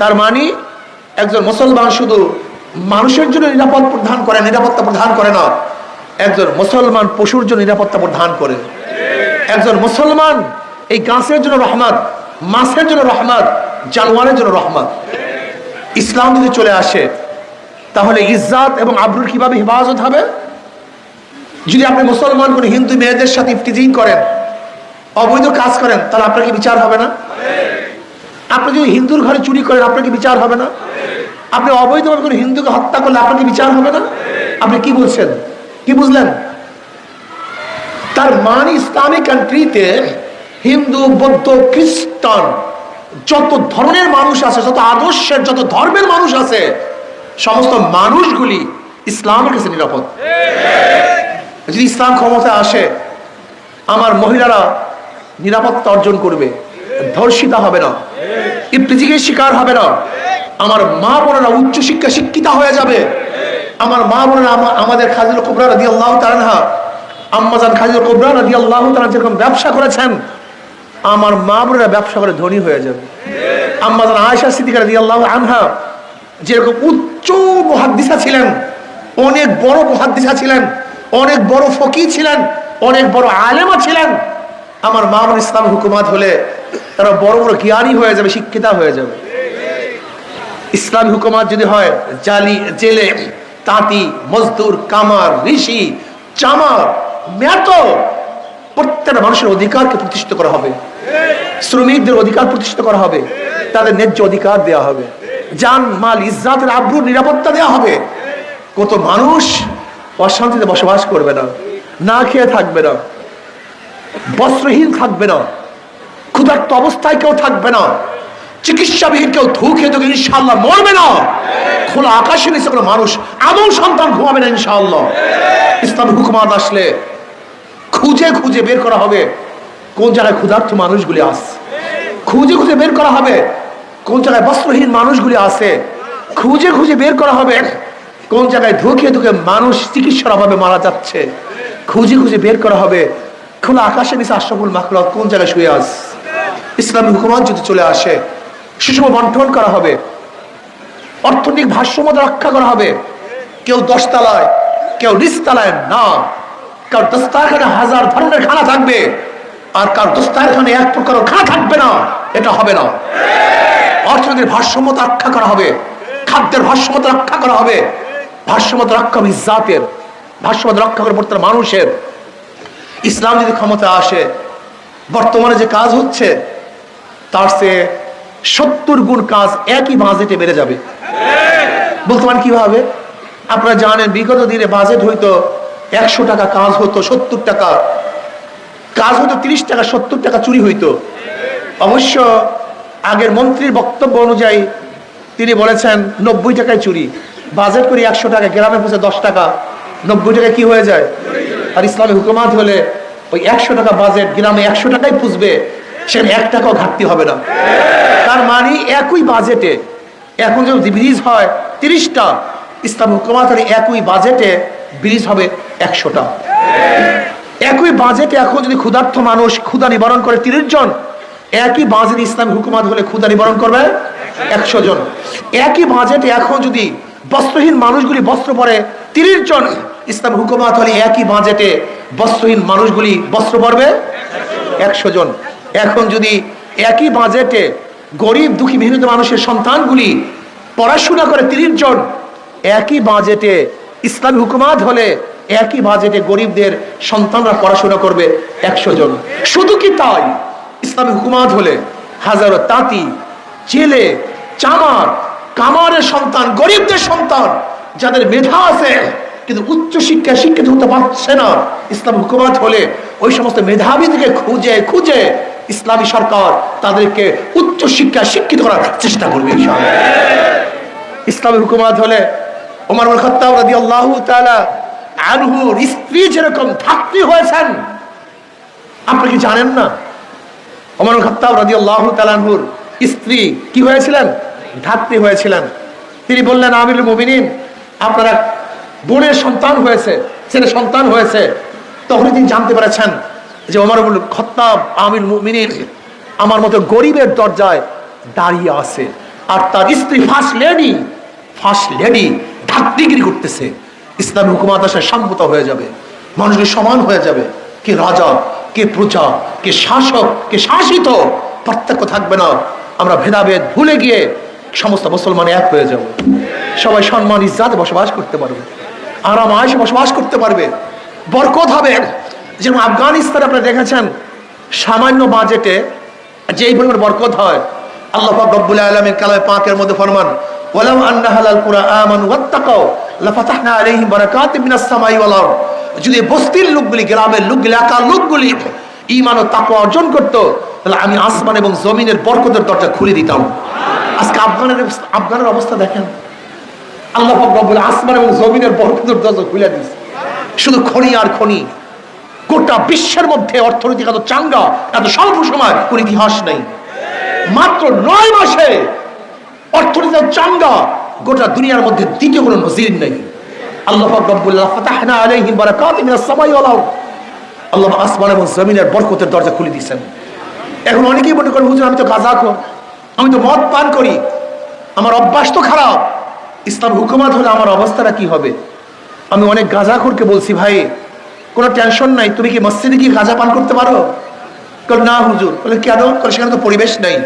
তার মানে একজন মুসলমান শুধু মানুষের জন্য নিরাপদ প্রদান করে, নিরাপত্তা প্রদান করে না, একজন মুসলমান পশুর জন্য নিরাপত্তা প্রদান করে। একজন মুসলমান এই গাছের জন্য রহমত, মাছের জন্য রহমত, জানোয়ারের জন্য রহমত। ইসলাম যদি চলে আসে, তাহলে ইজ্জাত এবং আব্রুর কীভাবে হেফাজত হবে? যদি আপনি মুসলমান কোন হিন্দু মেয়েদের সাথে ইফটিজিং করেন, অবৈধ কাজ করেন, তাহলে আপনার কি বিচার হবে না? আপনি যদি হিন্দুর ঘরে চুরি করেন, আপনার কি বিচার হবে না? আপনি অবৈধভাবে কোনো হিন্দুকে হত্যা করলে আপনার কি বিচার হবে না? আপনি কি বলছেন? কি বুঝলেন? তার মান ইসলামিক কান্ট্রিতে হিন্দু, বৌদ্ধ, খ্রিস্টান যত ধরনের মানুষ আছে, যত আদর্শের, যত ধর্মের মানুষ আছে, সমস্ত মানুষগুলি ইসলামের কাছে নিরাপদ। যদি ইসলাম ক্ষমতায় আসে, আমার মহিলারা নিরাপত্তা অর্জন করবে। ধর্ষিতা হবে না। ইপ্রিজিকের শিকার হবে না। আমার মা বোনেরা উচ্চ শিক্ষা শিক্ষিতা হয়ে যাবে। আমার মা বোনেরা আমাদের খাজিল কুবরা রাদি আল্লাহ তালানহা আম্মাজান খাজিল কুবরা রাদি আল্লাহ তালা যেরকম ব্যবসা করেছেন, আমার মা বোনেরা ব্যবসা করে ধনী হয়ে যাবে। আম্মাজান আয়সা সিদ্দিকা রাদি আল্লাহ আনহা যেরকম উচ্চ মহাদ্দিসা ছিলেন, অনেক বড় মহাদ্দিসা ছিলেন, অনেক বড় ফকি ছিলেন, অনেক বড় আলেমা ছিলেন, আমার মা বোন ইসলাম হুকুমাত হলে তারা বড় বড় জ্ঞানী হয়ে যাবে, শিক্ষিতা হয়ে যাবে। ইসলামী হুকুমাত যদি হয়, জালি, জেলে, তাঁতি, মজদুর, কামার, ঋষি, চামার, ম্যাত, প্রত্যেকটা মানুষের অধিকারকে প্রতিষ্ঠিত করা হবে। শ্রমিকদের অধিকার প্রতিষ্ঠিত করা হবে। তাদের ন্যায্য অধিকার দেওয়া হবে। যান, মাল, ইজ্জাতের আব্রুর নিরাপত্তা দেওয়া হবে। কত মানুষ অশান্তিতে বসবাস করবে না না খেয়ে থাকবে না, বস্ত্রহীন থাকবে না। ক্ষুধার্ত অবস্থায় কেউ থাকবে না। চিকিৎসাবিহীন কেউ ধু খেয়ে তোকে ইনশাল্লাহ মরবে না। খোলা আকাশে নিচে কোনো মানুষ, এমন সন্তান ঘুমাবে না ইনশাআল্লাহ। ইসলাম হুকুমাত আসলে খুঁজে খুঁজে বের করা হবে কোন জায়গায় ক্ষুধার্ত মানুষগুলি আছে। খুঁজে খুঁজে বের করা হবে কোন জায়গায় বস্ত্রহীন মানুষগুলি আছে। খুঁজে খুঁজে বের করা হবে কোন জায়গায় ধুকে ধুকে মানুষ চিকিৎসার অভাবে মারা যাচ্ছে। খুঁজে খুঁজে বের করা হবে খোলা আকাশে নিচে আশরাফুল মাখলাত কোন জায়গায় শুয়ে আস ইসলামী হুকুমত যদি চলে আসে সুষম বন্টন করা হবে, অর্থনৈতিক ভারসাম্য রক্ষা করা হবে। কেউ দশতলায়, কেউ নিচতলায় না। কার দস্তারখানে হাজার ধরনের খানা থাকবে, আর কার দস্তারখানে এক প্রকার খানা থাকবে না, এটা হবে না। অর্থনীতির ভারসাম্যতা রক্ষা করা হবে, খাদ্যের ভারসাম্যতা রক্ষা করা হবে। ভারসাম্যতা রক্ষা হবে জাতের ভারসাম্যতা রক্ষা করে প্রত্যেক মানুষের। ইসলাম যদি ক্ষমতা আসে, বর্তমানে যে কাজ হচ্ছে তার সে সত্তর গুণ কাজ একই বাজেটে বেড়ে যাবে। বর্তমান কীভাবে? আপনারা জানেন, বিগত দিনে বাজেট হইতো একশো টাকা, কাজ হতো সত্তর টাকা। কাজ হতো তিরিশ টাকা, সত্তর টাকা চুরি হইতো। অবশ্য আগের মন্ত্রীর বক্তব্য অনুযায়ী তিনি বলেছেন, নব্বই টাকায় চুরি। বাজেট করি একশো টাকা, গ্রামে পৌঁছে দশ টাকা। নব্বই টাকা কি হয়ে যায়? আর ইসলামী হুকুমাত হলে ওই একশো টাকা বাজেট গ্রামে একশো টাকাই পুষবে। সেখানে এক টাকাও ঘাটতি হবে না। তার মানে একই বাজেটে, এখন যদি ব্রিজ হয় তিরিশটা, ইসলাম হুকুমাত হলে একই বাজেটে ব্রিজ হবে একশোটা। একই বাজেটে এখন যদি ক্ষুধার্থ মানুষ ক্ষুধা নিবারণ করে তিরিশ জন, একই বাজেট ইসলাম হুকুমাত হলে ক্ষুধা নিবারণ করবে একশো জন। একই বাজেটে এখন যদি বস্ত্রহীন মানুষগুলি বস্ত্র পরে তিরিশ জন, ইসলাম হুকুমাত হলে একই বাজেটে বস্ত্রহীন মানুষগুলি বস্ত্র পরবে একশো জন। এখন যদি একই বাজেটে গরিব, দুঃখী মেহনত মানুষের সন্তানগুলি পড়াশোনা করে তিরিশ জন, একই বাজেটে ইসলামী হুকুমাত হলে একই বাজেটে গরিবদের সন্তানরা পড়াশোনা করবে একশো জন। শুধু কি তাই? ইসলামী হুকুমাত হলে হাজারো তাঁতি, জেলে, চামার, কামারের সন্তান, গরিবদের সন্তান, যাদের মেধা আছে, কিন্তু উচ্চ শিক্ষায় শিক্ষিত হতে পারছে না, ইসলাম হুকুমাত হলে ওই সমস্ত মেধাবীদেরকে খুঁজে খুঁজে ইসলামী সরকার তাদেরকে উচ্চ শিক্ষায় শিক্ষিত করার চেষ্টা করবে, ইনশাআল্লাহ। ইসলামী হুকুমাত হলে ওমর খাত্তাব রাদিয়াল্লাহু আনহুর স্ত্রী যেরকম ধাত্রী হয়েছেন, আপনি কি জানেন না? ওমর খাত্তাব রাদিয়াল্লাহু তাআলা আনহুর স্ত্রী কি হয়েছিলেন? ধাত্রী হয়েছিলেন। তিনি বললেন, আমিরুল মুমিনিন, আপনারা বোনের সন্তান হয়েছে ছেলে সন্তান হয়েছে। তখনই তিনি জানতে পেরেছেন যে ওমর ইবনুল খত্তাব আমির মুমিনিন আমার মতো গরিবের দরজায় দাঁড়িয়ে আছে আর তার স্ত্রী ফার্স্ট লেডি ফার্স্ট লেডি ঢাকটিগিরি করতেছে। ইসলামী হুকুমাত আসে হয়ে যাবে মানুষকে সমান হয়ে যাবে। কে রাজা, কে প্রজা, কে শাসক, কে শাসিত পার্থক্য থাকবে না। আমরা ভেদাভেদ ভুলে গিয়ে সমস্ত মুসলমান এক হয়ে যাব। সবাই সম্মান, ইজ্জাতে বসবাস করতে পারবে। আরাম আয়সে বসবাস করতে পারবে। বরকত হবে। যেমন আফগানিস্তানে আপনারা দেখেছেন, সামান্য বাজেটে যেই পরিমাণ বরকত হয়, আল্লাহ রব্বুল আলামিন কালামে পাকের মধ্যে ফরমান, ওয়ালাউ আন্না হালাল কুরা আমানু ওয়াত্তাকাও লাফাতাহনা আলাইহিম বারাকাতিম মিনাস সামাই ওয়াল আরদ। যদি বস্তির লোকগুলি, গ্রামের লোকগুলি, এলাকার লোকগুলি ঈমান ও তাকওয়া অর্জন করত, তাহলে আমি আসমান এবং জমিনের বরকতের দরজা খুলে দিতাম। আজকে আফগানের আফগানের অবস্থা দেখেন। আল্লাহ রব্বুল আসমান এবং জমিনের বরকতের দরজা খুলে দিয়েছে। শুধু খনি আর খনি। গোটা বিশ্বের মধ্যে অর্থনৈতিক এত চাঙ্গা, এত স্বল্প সময়, কোন ইতিহাস নেই। মাত্র নয় মাসে অর্থনীতির চাঙ্গা, গোটা দুনিয়ার মধ্যে দ্বিতীয় কোনো নজির নেই। আল্লাহ আল্লাহ আসমান এবং জমিনের দরজা খুলে দিয়েছেন। এখন অনেকেই মনে করেন আমি তো গাঁজা কর আমি তো মদ পান করি। আমার অভ্যাস তো খারাপ। হুকুমাত হলে আমার অবস্থাটা কি হবে? আমি অনেক বলছি, ভাই কোনো টেনশন নাই, তুমি কি মসজিদে কি গাঁজা পান করতে পারো? না হুজুর। বলে, কেন? কল, সেখানে তো পরিবেশ নেই।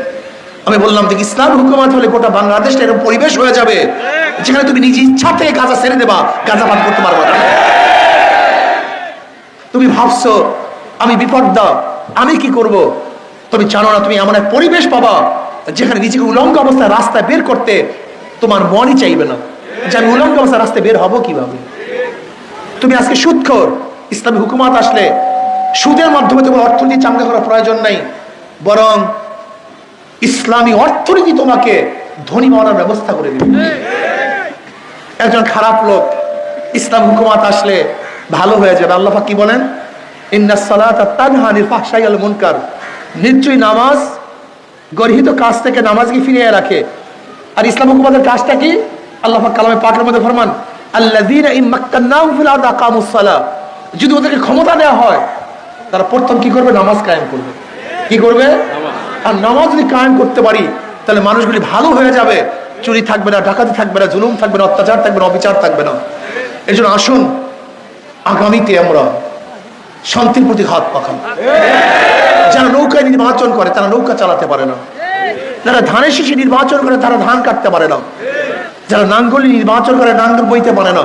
আমি বললাম, দেখ, ইসলাম হুকুমাত হলে গোটা বাংলাদেশটা এরকম পরিবেশ হয়ে যাবে, যেখানে তুমি নিজ থেকে গাঁজা ছেড়ে দেবা, গাঁজা পান করতে পারবে না। তুমি ভাবছ, আমি বিপদদা, আমি কি করব? তুমি জানো না, তুমি এমন এক পরিবেশ পাবা, যেখানে নিজেকে উলঙ্গ অবস্থায় রাস্তায় বের করতে তোমার মনই চাইবে না। যে আমি উলঙ্গ অবস্থায় রাস্তায় বের হব কীভাবে? তুমি আজকে সুদখোর ইসলামী হুকুমাত আসলে সুদের মাধ্যমে তোমার অর্থনীতি চাঙ্গা করার প্রয়োজন নাই, বরং ইসলামী অর্থনীতি তোমাকে ধনী হওয়ার ব্যবস্থা করে দিবে। একজন খারাপ লোক, ইসলাম হুকুমাত আসলে ভালো হয়ে যাবে। আল্লাহ কি বলেন? মুনকার। নিশ্চয়ই নামাজ, গর্হিত কাজ থেকে নামাজকে ফিরিয়ে রাখে। আর ইসলাম হুকুমাতের কাজটা কি? আল্লাহ কালামে পাকের মধ্যে ফরমান, আল্লাযীনা যদি ওদেরকে ক্ষমতা দেওয়া হয় তারা প্রথম কি করবে? নামাজ কায়েম করবে। কি করবে? আর নামাজ যদি কায়েম করতে পারি তাহলে মানুষগুলি ভালো হয়ে যাবে। চুরি থাকবে না ডাকাতি থাকবে না জুলুম থাকবে না অত্যাচার থাকবে না অবিচার থাকবে না। এই জন্য আসুন আগামীতে আমরা শান্তির প্রতি হাত পাখান যারা নৌকায় নির্বাচন করে তারা নৌকা চালাতে পারে না। যারা ধানের শীষে নির্বাচন করে তারা ধান কাটতে পারে না। যারা নাঙ্গলি নির্বাচন করে নাঙ্গল বইতে পারে না।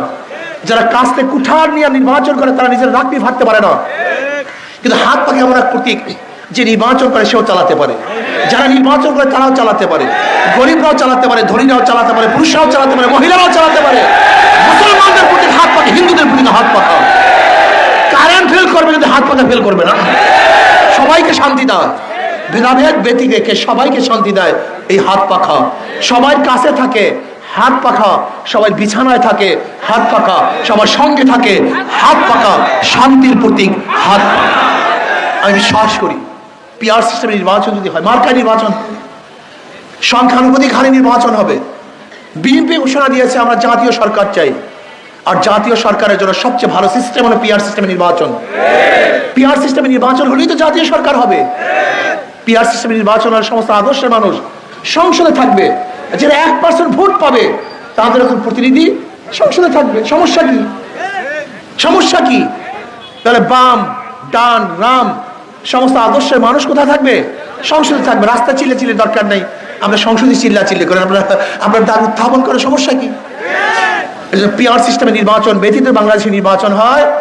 যারা কাস্তে কুঠার নিয়ে নির্বাচন করে, তারা নিজের রাখবি ফাটতে পারে না। কিন্তু হাত পাখি এমন এক প্রতীক যে নির্বাচন করে, সেও চালাতে পারে। যারা নির্বাচন করে, তারাও চালাতে পারে। গরিবরাও চালাতে পারে, ধনীরাও চালাতে পারে, পুরুষরাও চালাতে পারে, মহিলারাও চালাতে পারে। মুসলমানদের প্রতি হাত পাখি, হিন্দুদের প্রতি হাত পাখা। কারেন্ট ফেল করবে কিন্তু হাত পাখা ফেল করবে না। সবাইকে শান্তি দেয় ভেদাভেদ ব্যতিকে সবাইকে শান্তি দেয় এই হাত পাখা। সবাই কাছে থাকে হাত পাখা সবাই বিছানায় থাকে, হাত পাখা সবার সঙ্গে থাকে, হাত পাখা শান্তির প্রতীক, হাত আমি বিশ্বাস করি পিআর সিস্টেমে নির্বাচন যদি হয় মার্কায় নির্বাচন সংখ্যানুপাতিক হারে নির্বাচন হবে। বিএনপি ঘোষণা দিয়েছে, আমরা জাতীয় সরকার চাই। আর জাতীয় সরকারের জন্য সবচেয়ে ভালো সিস্টেম হলো পিআর সিস্টেমে নির্বাচন। পিআর সিস্টেমে নির্বাচন হলেই তো জাতীয় সরকার হবে। পিআর সিস্টেমে নির্বাচন হলে সমস্ত আদর্শের মানুষ সংসদে থাকবে। যারা এক পার্সেন্ট ভোট পাবে, তাদের এখন প্রতিনিধি সংসদে থাকবে। সমস্যা কি? সমস্যা কি? তাহলে বাম, ডান, রাম, সমস্ত আদর্শের মানুষ কোথায় থাকবে? সংসদে থাকবে। রাস্তা চিল্লে চিল্লে দরকার নেই। আমরা সংসদে চিল্লা চিল্লে করেন। আমরা আমরা দাবি উত্থাপন করে সমস্যা কি? পিআর সিস্টেমে নির্বাচন, ব্যতীত বাংলাদেশে নির্বাচন হয়,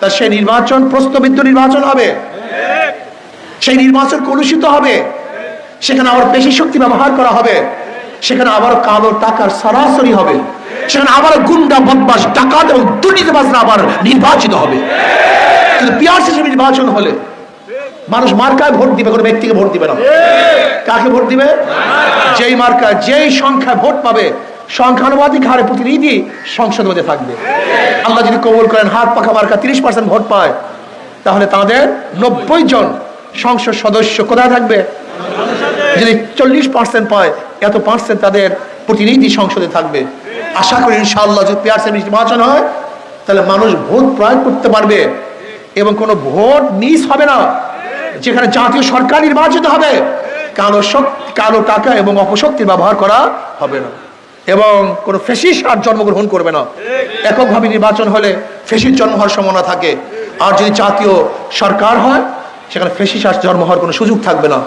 তা সেই নির্বাচন প্রস্তবিদ্ধ নির্বাচন হবে। সেই নির্বাচন কলুষিত হবে। সেখানে আবার বেশি শক্তি ব্যবহার করা হবে। সেখানে আবার কালো টাকার সরাসরি হবে। সেখানে আবার গুন্ডা বদমাস ডাকাত এবং দুর্নীতিবাজরা আবার নির্বাচিত হবে। কিন্তু পিআর সিস্টেমে নির্বাচন হলে মানুষ মার্কায় ভোট দিবে, কোনো ব্যক্তিকে ভোট দিবে না। কাকে ভোট দিবে? যেই মার্কা যেই সংখ্যায় ভোট পাবে, সংখ্যানুপাতিক হারে প্রতিনিধি সংসদ মধ্যে থাকবে। আল্লাহ যদি কবুল করেন, হাত পাখা মার্কা তিরিশ পার্সেন্ট ভোট পায়, তাহলে তাদের নব্বই জন সংসদ সদস্য কোথায় থাকবে? যদি চল্লিশ পার্সেন্ট পায়, এত পার্সেন্ট তাদের প্রতিনিধি সংসদে থাকবে। আশা করি ইনশাআল্লাহ যদি পিয়ার সেমিস নির্বাচন হয়, তাহলে মানুষ ভোট প্রয়োগ করতে পারবে এবং কোনো ভোট মিস হবে না। যেখানে জাতীয় সরকার নির্বাচিত হবে, কালো শক্তি কালো টাকা এবং অপশক্তির ব্যবহার করা হবে না। এবং কোনো ফেসিস আর জন্মগ্রহণ করবে না। এককভাবে নির্বাচন হলে ফেসিস জন্ম হওয়ার সম্ভাবনা থাকে। আর যদি জাতীয় সরকার হয় সেখানে ফেসিস আর জন্ম হওয়ার কোনো সুযোগ থাকবে না।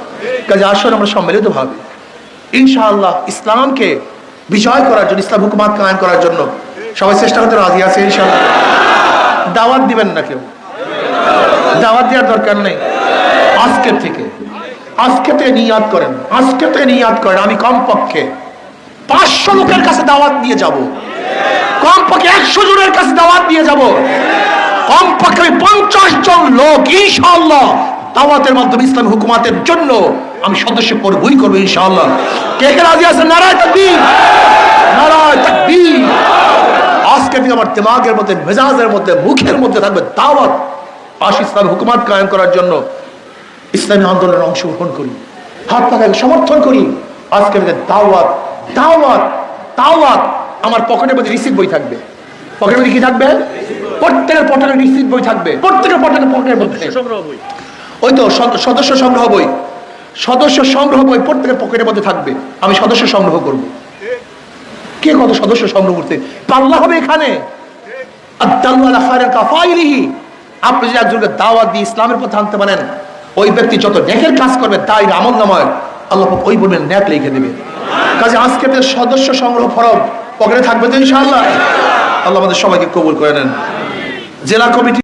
কাজে আসলে আমরা সম্মিলিত ভাবে। ইনশাআল্লাহ ইসলামকে বিজয় করার জন্য, ইসলাম হুকুমাত কায়েম করার জন্য সবাই চেষ্টা করতে রাজি আছে, ইনশাআল্লাহ। দাওয়াত দিবেন না কেউ। দাওয়াত দেওয়ার দরকার নেই। আজকের থেকে। আজকে থেকে নিয়াদ করেন। আজকে থেকে নিয়াদ করেন। আমি কমপক্ষে পাঁচশো লোকের কাছে দাওয়াত দিয়ে যাব। কমপক্ষে একশো জনের কাছে দাওয়াত দিয়ে যাব। কমপক্ষে আমি পঞ্চাশ জন লোক ইনশাআল্লাহ দাওয়াতের মাধ্যমে ইসলাম হুকুমাতের জন্য আমি সদস্য করবই করব ইনশাআল্লাহ। কে কে রাজি আছেন? নারায় তাকবীর। নারায় তাকবীর। আজকে থেকে আমার দিমাগের মধ্যে, মেজাজের মধ্যে, মুখের মধ্যে থাকবে দাওয়াত আশ ইসলাম হুকুমাত কায়েম করার জন্য ইসলামী আন্দোলনে অংশগ্রহণ করি, হাত পাখাকে সমর্থন করি, আজকে দাওয়াত দাওয়াত দাওয়াত, আমার পকেটের মধ্যে রিসিভ বই থাকবে। পকেটের মধ্যে কি থাকবে? প্রত্যেকের পকেটের রিসিভ বই থাকবে। প্রত্যেকের পকেটের পকেটের মধ্যে। ওই তো সদস্য সংগ্রহ বই। সদস্য সংগ্রহ বই প্রত্যেকের পকেটের মধ্যে থাকবে। আমি সদস্য সংগ্রহ করব। কে কত সদস্য সংগ্রহ করতে পাল্লা হবে এখানে। আপনি যদি একজনকে দাওয়াত দিয়ে ইসলামের পথে আনতে পারেন ওই ব্যক্তি যত নেকের কাজ করবে তাই আমল নামায়। আল্লাহ ওই বলবেন ন্যাক লিখে দেবে। কাজে আজকে সদস্য সংগ্রহ ফরম পকেটে থাকবে তো ইনশাআল্লাহ। আল্লাহ আমাদের সবাইকে কবুল করে নেন। জেলা কমিটি